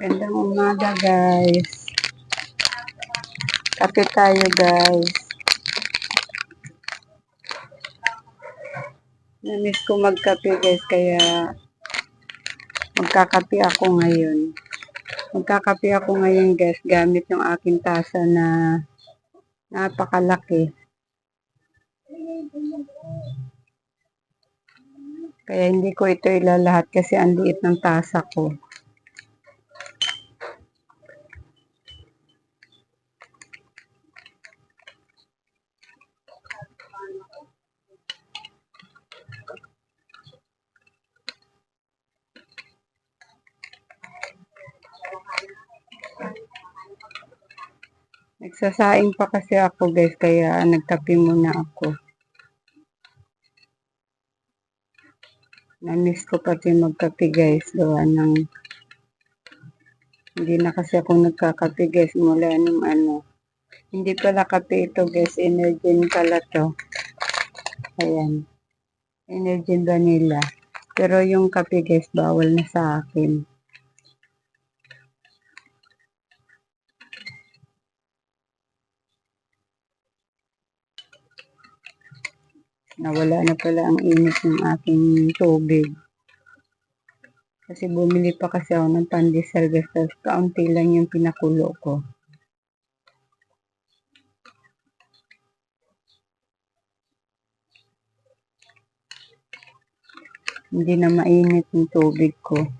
Magandang umaga guys. Kape tayo guys. Namiss ko magkape guys kaya magkakape ako ngayon. Magkakape ako ngayon guys gamit yung aking tasa na napakalaki. Kaya hindi ko ito ilalahat kasi ang liit ng tasa ko. Nagsasaing pa kasi ako guys, kaya nagkape muna ako. Na-miss ko pati magkape guys, gawa ng hindi na kasi ako nagkakape guys mula nung ano. Hindi pala kape ito guys, energy pala to. Ayan. Energy vanilla. Pero yung kape guys, bawal na sa akin. Nawala na pala ang init ng aking tubig. Kasi bumili pa kasi ako ng pandesal guys. Kaunti lang yung pinakulo ko. Hindi na mainit yung tubig ko.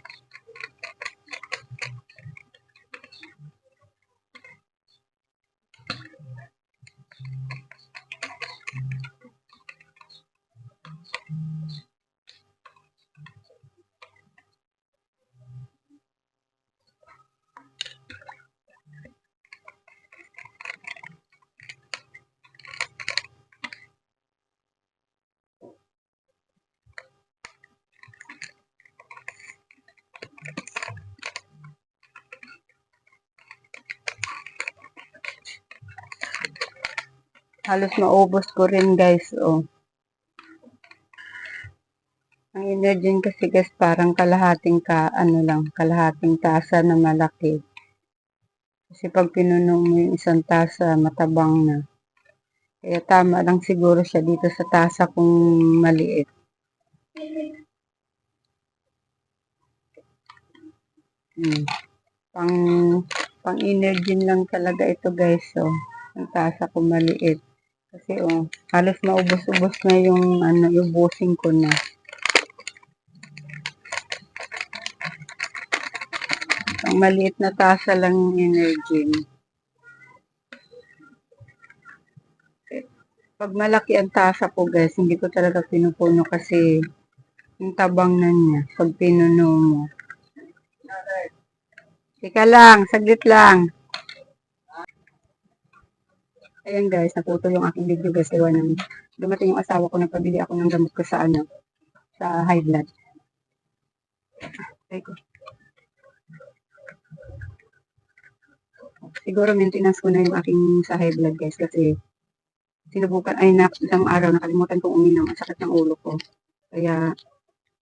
Halos maubos ko rin guys oh. Ang energy kasi guys parang kalahating ka ano lang kalahating tasa na malaki. Kasi pag pinuno mo yung isang tasa matabang na. Kaya tama lang siguro siya dito sa tasa kung maliit. Hmm. pang pang energy lang talaga ito guys oh ang tasa ko maliit kasi oh, halos maubos-ubos na yung ano, yung busing ko na. Ang maliit na tasa lang yung energy. Pag malaki ang tasa ko guys, hindi ko talaga pinupuno kasi yung tabang na niya pag pinuno mo. Teka lang, saglit lang. Ayan guys, naputol yung aking video guys. Ewan ng dumating yung asawa ko, nagpabili ako ng gamot ko sa ano, sa high blood. Ay ko. Siguro maintenance ko na yung aking sa high blood guys kasi sinubukan, ay na, isang araw nakalimutan kong uminom ang sakit ng ulo ko. Kaya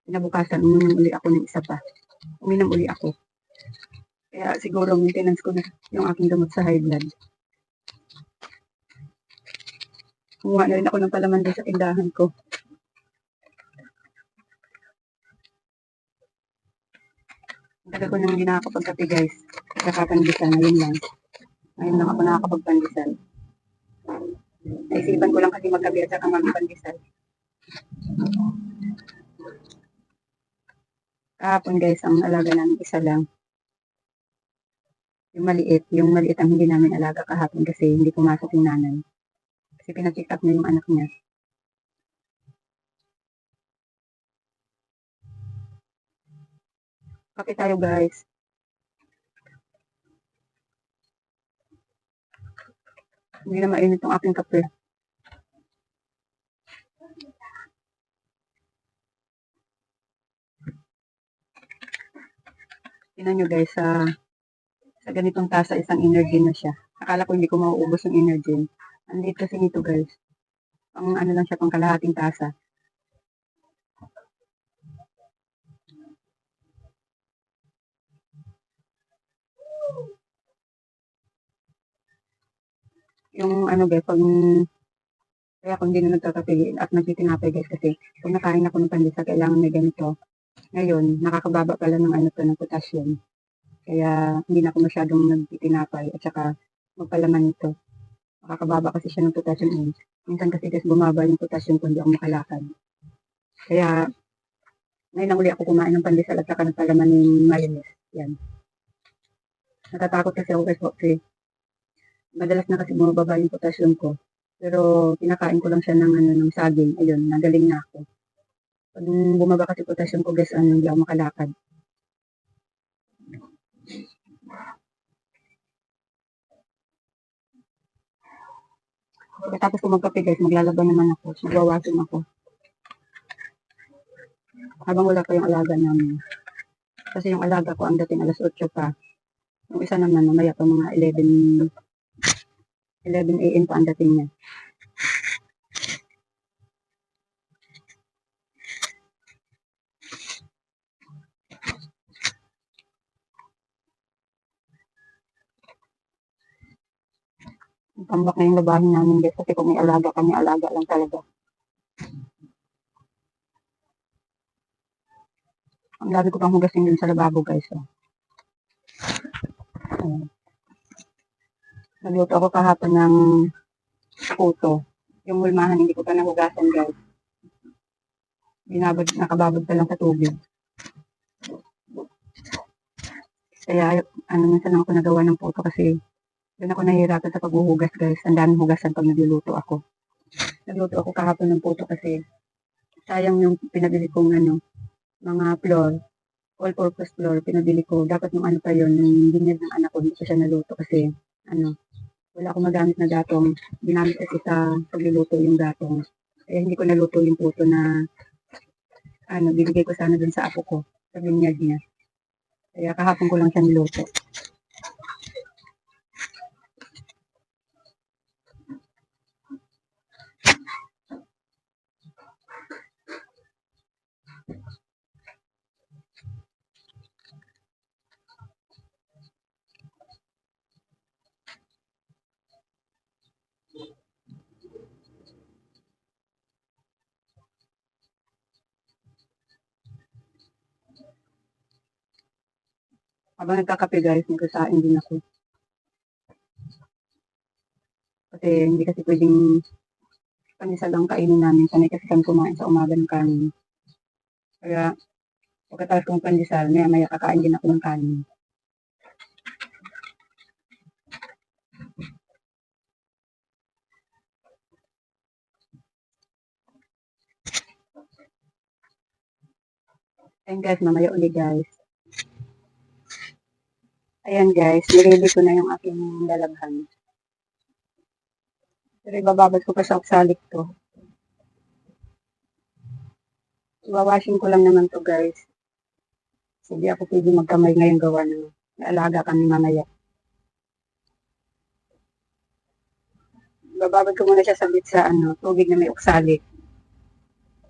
pinabukasan, uminom uli ako ng isa pa. Uminom uli ako. Kaya siguro maintenance ko na yung aking gamot sa high blood. Kumuha na rin ako ng palaman din sa tindahan ko. Ang tagal ko nang hindi nakakapagkape guys. Nakakapandisal na yun lang. Ngayon lang ako nakakapagpandisal. Naisipan ko lang kasi magkape at saka magpandisal. Kahapon guys, ang alaga namin isa lang. Yung maliit, yung maliit ang hindi namin alaga kahapon kasi hindi pumasok yung nanay. Kasi pinacheck up niya yung anak niya. Kape tayo guys. Hindi na mainit yung aking kape. Tingnan nyo guys, sa, sa ganitong tasa isang energy na siya. Akala ko hindi ko mauubos yung energy. Ang liit kasi nito guys. Pang ano lang siya, pang kalahating tasa. Yung ano guys, pag kaya kung hindi na nagtatapi at nagtitinapay guys kasi kung nakain ako ng pandesa, kailangan may ganito. Ngayon, nakakababa pala ng ano to, ng potassium. Kaya hindi na ako masyadong nagtitinapay at saka magpalaman ito. Nakakababa kasi siya ng potassium. Eh. Minsan kasi guys, bumaba yung potassium kung hindi ako makalakad. Kaya, ngayon lang uli ako kumain ng pandesal at saka nagpalaman ng mayonnaise. Yan. Natatakot kasi ako guys kasi madalas na kasi bumababa yung potassium ko. Pero kinakain ko lang siya ng ano ng saging. Ayun, nagaling na ako. Pag bumaba kasi potassium ko guys, ano, hindi ako makalakad. Pagkatapos ko magkape guys, maglalaba naman ako. Magwawasin ako. Habang wala pa yung alaga namin. Kasi yung alaga ko ang dating alas 8 pa. Yung isa naman, mamaya pa mga 11 11 a.m. pa ang dating niya. Tambak na yung labahin namin guys kasi kung may alaga kami, alaga lang talaga. Ang dami ko pang hugasin dun sa lababo guys. Oh. Ayan. Nagluto ako kahapon ng puto. Yung mulmahan hindi ko pa nahugasan guys. Binabad, nakababad pa lang sa tubig. Kaya ano minsan ako nagawa ng puto kasi doon ako nahihirapan sa paghuhugas guys. Ang daming hugasan pag nagluluto ako. Nagluto ako kahapon ng puto kasi sayang yung pinabili kong ano, mga flour, all-purpose flour, pinabili ko. Dapat yung ano pa yun, yung binyag ng anak ko, hindi ko siya naluto kasi ano, wala akong magamit na gatong. Ginamit kasi sa pagluluto yung gatong. Kaya hindi ko naluto yung puto na ano, bibigay ko sana dun sa apo ko, sa binyag niya. Kaya kahapon ko lang siya niluto. Habang nagkakape guys, nagsasain din ako. Kasi hindi kasi pwedeng panisa lang kainin namin. Sanay kasi kami kumain sa umaga ng kanin. Kaya pagkatapos kong pandesal, maya maya kakain din ako ng kanin. Ayan guys, mamaya uli guys. Ayan guys, niredy ko na yung aking lalaghan. Pero ibababad ko pa sa oksalik to. Iwawashing ko lang naman to guys. Hindi ako pwede magkamay ngayon gawa ng alaga kami mamaya. Ibababad ko muna siya sa bit sa ano, tubig na may oksalik.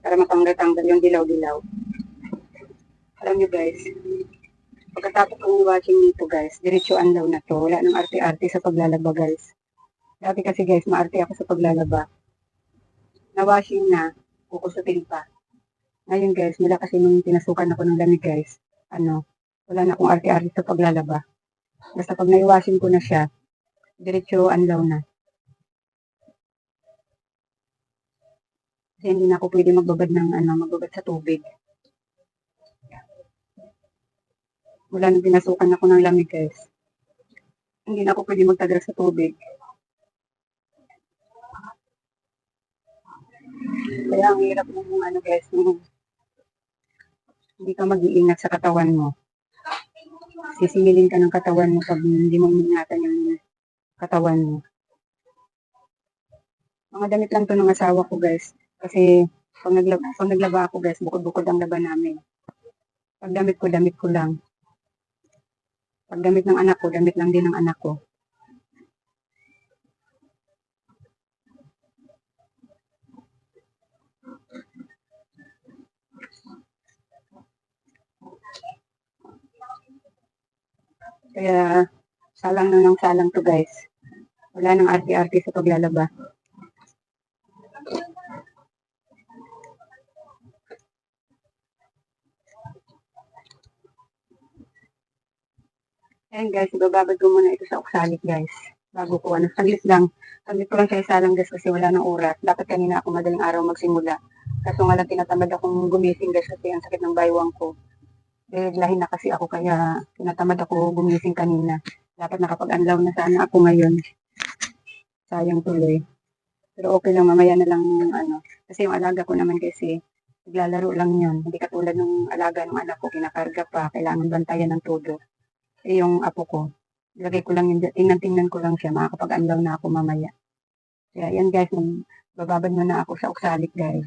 Para matanggal-tanggal yung dilaw-dilaw. Alam nyo guys, pagkatapos kong watching nito guys, diretsuan daw na to. Wala nang arte-arte sa paglalaba guys. Dati kasi guys, maarte ako sa paglalaba. Na-washing na, kukusutin pa. Ngayon guys, mula kasi nung pinasukan ako ng lamig guys, ano, wala na akong arte-arte sa paglalaba. Basta pag nai-washing ko na siya, diretso anlaw na. Kasi hindi na ako pwede magbabad ng ano, magbabad sa tubig. Mula nung pinasukan ako ng lamig guys. Hindi na ako pwede magtagal sa tubig. Kaya ang hirap ng ano guys, nung hindi ka mag-iingat sa katawan mo. Sisingilin ka ng katawan mo pag hindi mo ingatan yung katawan mo. Mga damit lang to ng asawa ko guys. Kasi pag naglaba, pag naglaba ako guys, bukod-bukod ang laban namin. Pag damit ko, damit ko lang. Pag damit ng anak ko, damit lang din ng anak ko. Kaya, salang na ng salang to guys. Wala nang arte-arte sa paglalaba. Ayan guys, ibababad ko muna ito sa oksalit guys. Bago ko ano, saglit lang. Saglit ko lang siya isalang guys kasi wala nang oras. Dapat kanina ako madaling araw magsimula. Kaso nga lang tinatamad akong gumising guys kasi ang sakit ng baywang ko. Biglahin na kasi ako kaya tinatamad ako gumising kanina. Dapat nakapag-unlaw na sana ako ngayon. Sayang tuloy. Pero okay lang, mamaya na lang ano. Kasi yung alaga ko naman kasi naglalaro lang yun. Hindi katulad ng alaga ng anak ko, kinakarga pa, kailangan bantayan ng todo. Yung apo ko, ilagay ko lang yun, dyan. tingnan-tingnan ko lang siya, makakapag-unlaw na ako mamaya. Kaya yan guys, bababad muna ako sa oksalit guys.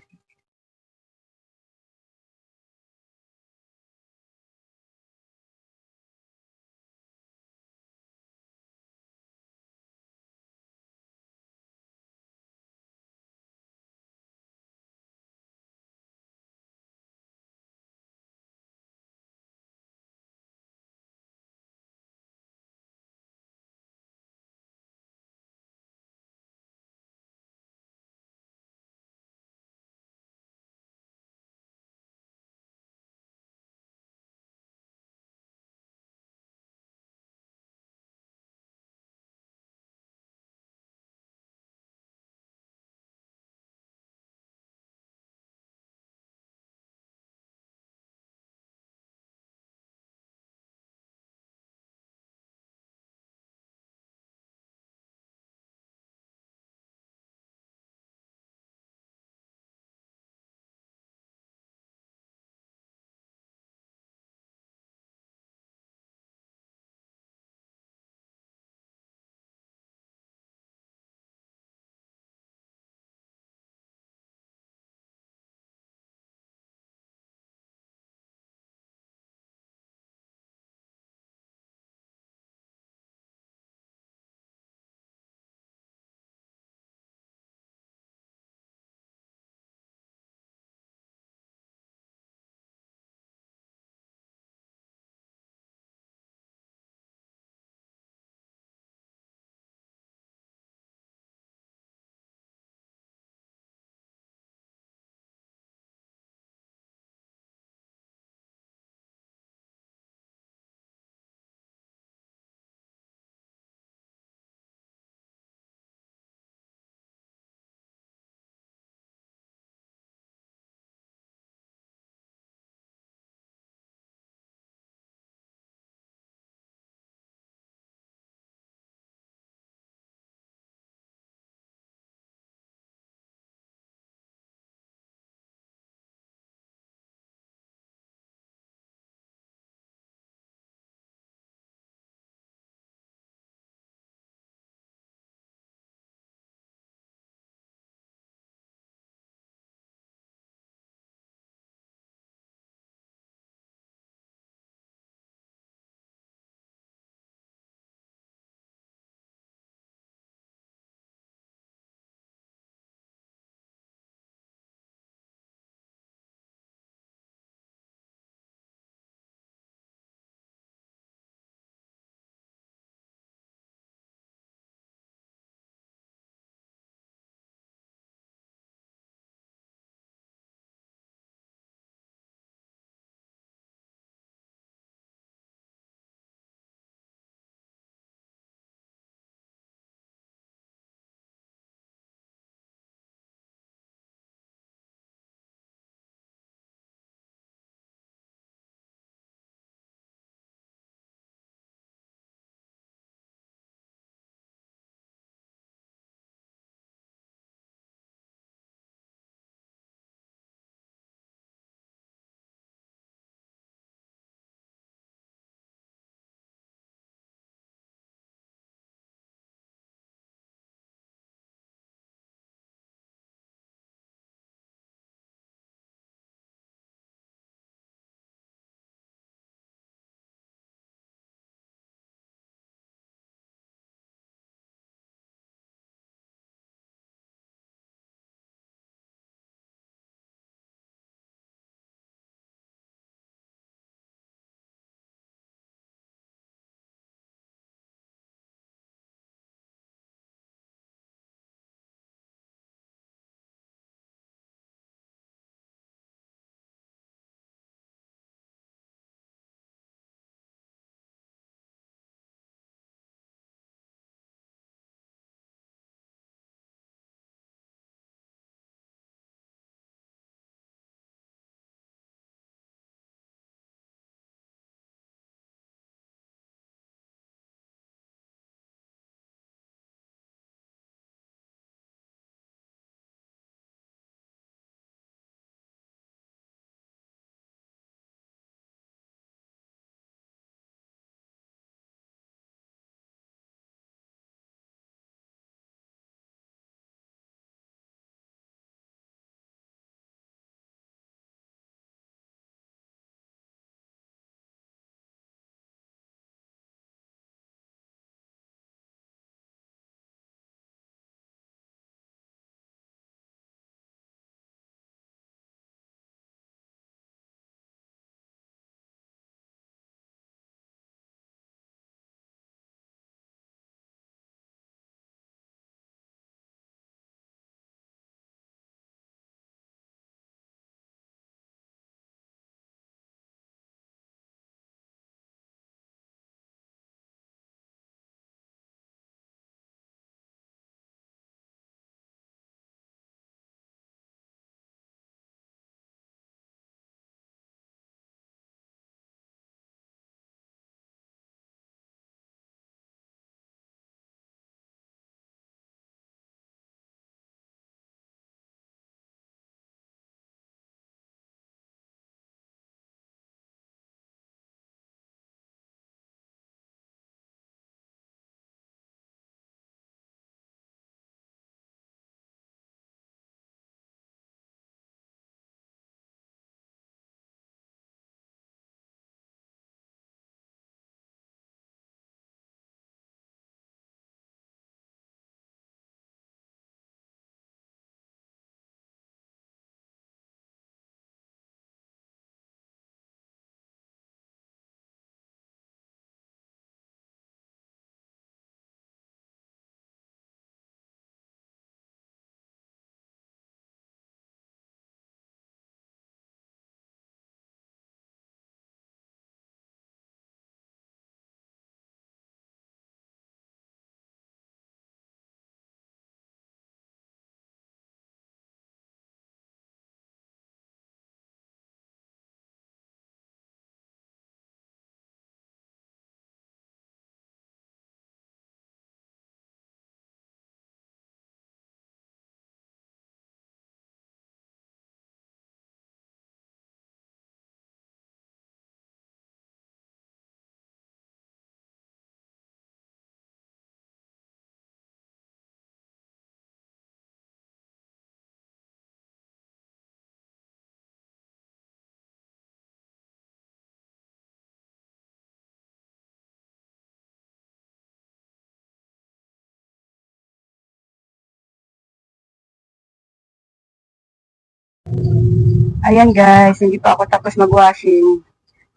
Ayan guys, hindi pa ako tapos mag-washing.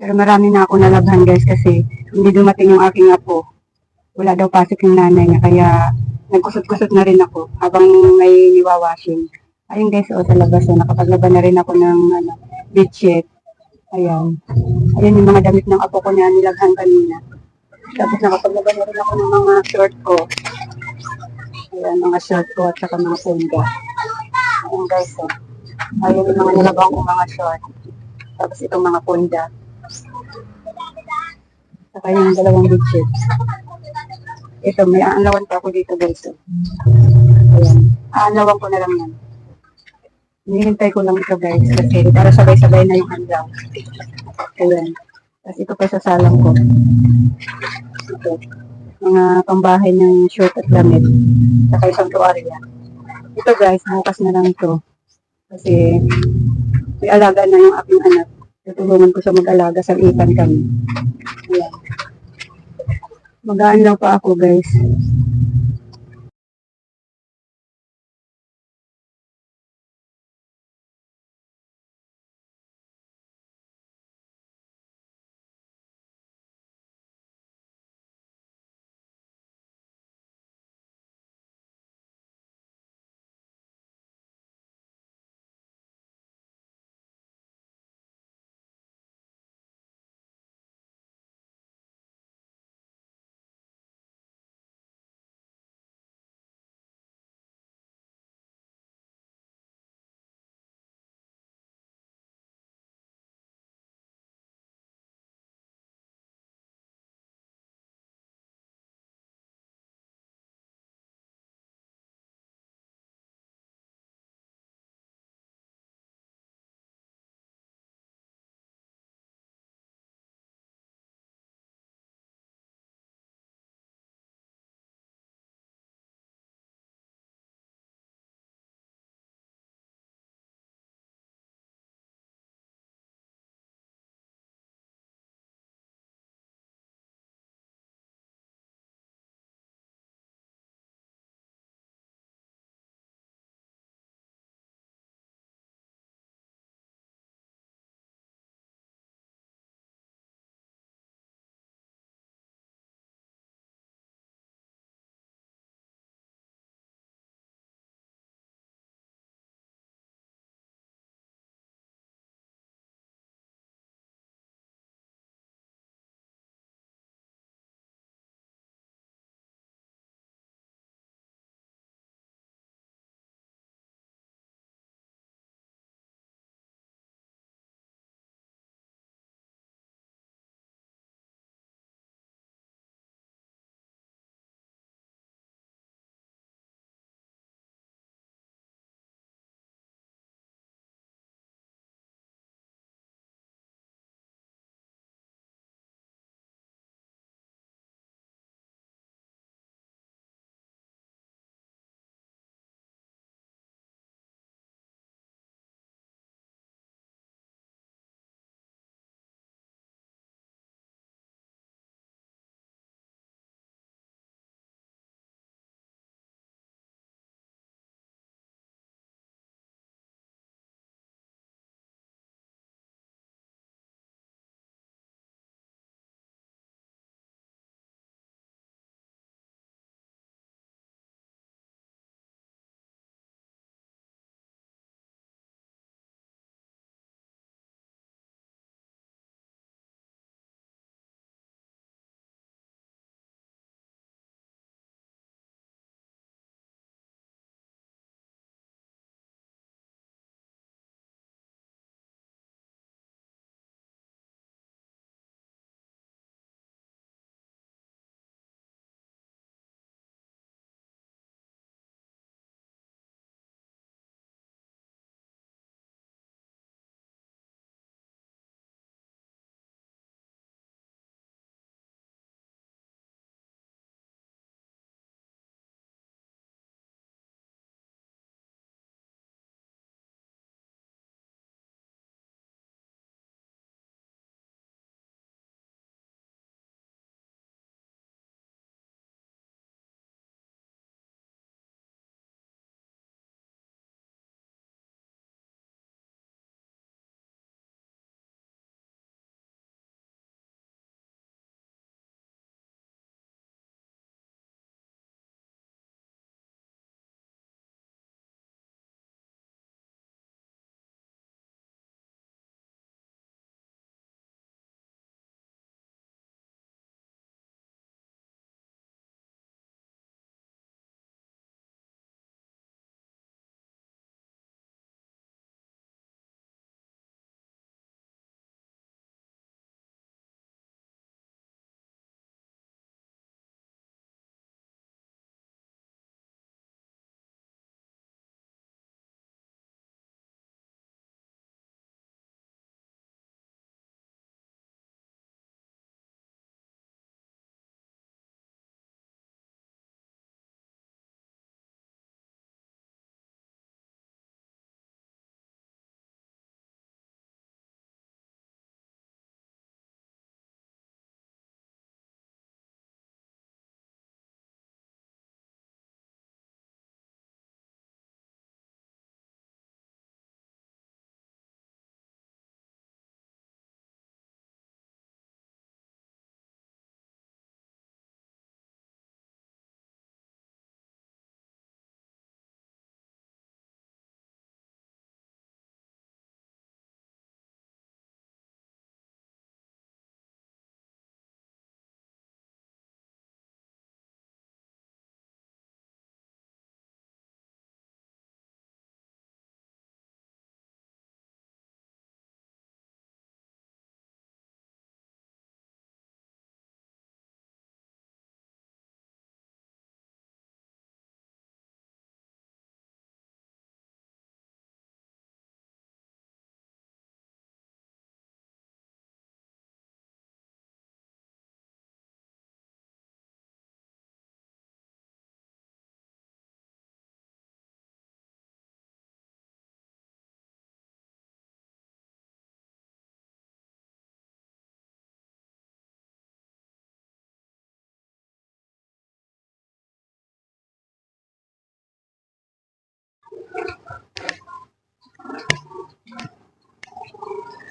Pero marami na ako nalabhan guys kasi hindi dumating yung aking apo. Wala daw pasok yung nanay niya kaya nagkusot-kusot na rin ako habang may niwawashing. Ayun guys, o sa labas, oh, nakapaglaban na rin ako ng ano, bedsheet. Ayan. Ayan yung mga damit ng apo ko na nilaghan kanina. Tapos nakapaglaban na rin ako ng mga short ko. Ayan, mga short ko at saka mga punda. Ayan guys, oh. Ayan yung mga nilabang ko mga short. Tapos itong mga punda. Saka yung dalawang bedsheet. Ito, may aalawan pa ako dito guys. Ayan. Aalawan ko na lang yan. Hinihintay ko lang ito guys kasi para sabay-sabay na yung handaw. Ayan. Tapos ito pa sa salang ko. Ito. Mga pambahay ng short at damit. Saka isang tuwarya. Ito guys, bukas na lang ito. Kasi may alaga na yung aking anak. Tutulungan ko sa mag-alaga sa ipan kami. Ayan. Magaan lang pa ako guys.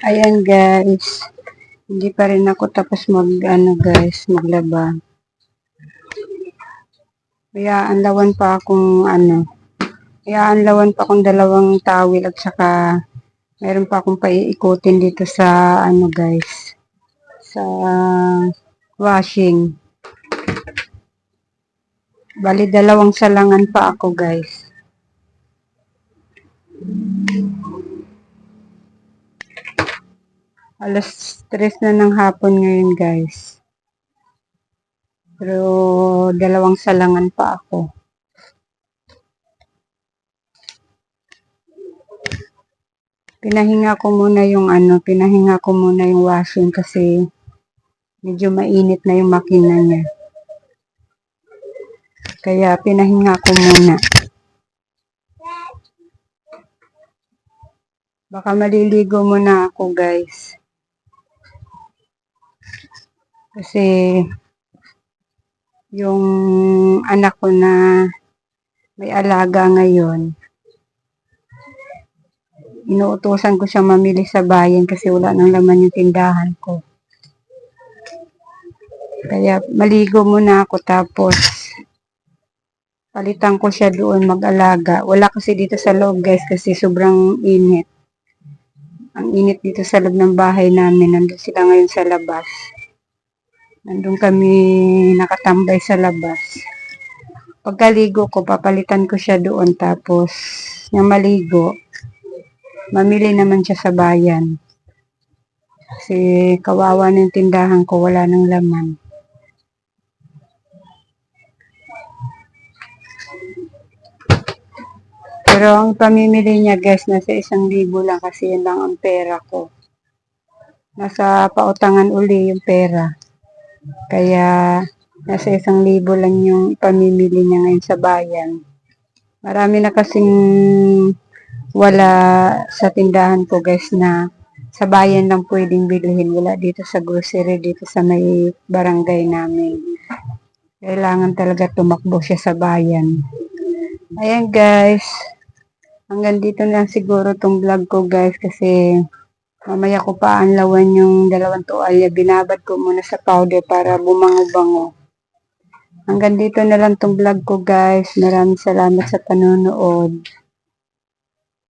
Ayan guys. Hindi pa rin ako tapos mag ano guys, maglaba. Kaya anlawan pa akong ano. Kaya anlawan pa akong dalawang tawil at saka meron pa akong paiikutin dito sa ano guys. Sa washing. Bali dalawang salangan pa ako guys. Alas 3 na ng hapon ngayon guys. Pero dalawang salangan pa ako. Pinahinga ko muna yung ano, pinahinga ko muna yung washing kasi medyo mainit na yung makina niya. Kaya pinahinga ko muna. Baka maliligo muna ako guys. Kasi yung anak ko na may alaga ngayon, inuutosan ko siya mamili sa bayan kasi wala nang laman yung tindahan ko. Kaya maligo muna ako tapos palitan ko siya doon mag-alaga. Wala kasi dito sa loob guys kasi sobrang init. Ang init dito sa loob ng bahay namin. Nandun sila ngayon sa labas. Nandun kami nakatambay sa labas. Pagkaligo ko, papalitan ko siya doon. Tapos, niyang maligo, mamili naman siya sa bayan. Kasi kawawa ng tindahan ko, wala nang laman. Pero ang pamimili niya guys, nasa isang libo lang kasi yun lang ang pera ko. Nasa pautangan uli yung pera. Kaya nasa isang libo lang yung pamimili niya ngayon sa bayan. Marami na kasing wala sa tindahan ko guys na sa bayan lang pwedeng bilhin. Wala dito sa grocery, dito sa may barangay namin. Kailangan talaga tumakbo siya sa bayan. Ayan guys. Hanggang dito na siguro tong vlog ko guys kasi mamaya ko pa anlawan yung dalawang tuwalya. Binabad ko muna sa powder para bumango-bango. Hanggang dito na lang tong vlog ko guys. Maraming salamat sa panonood.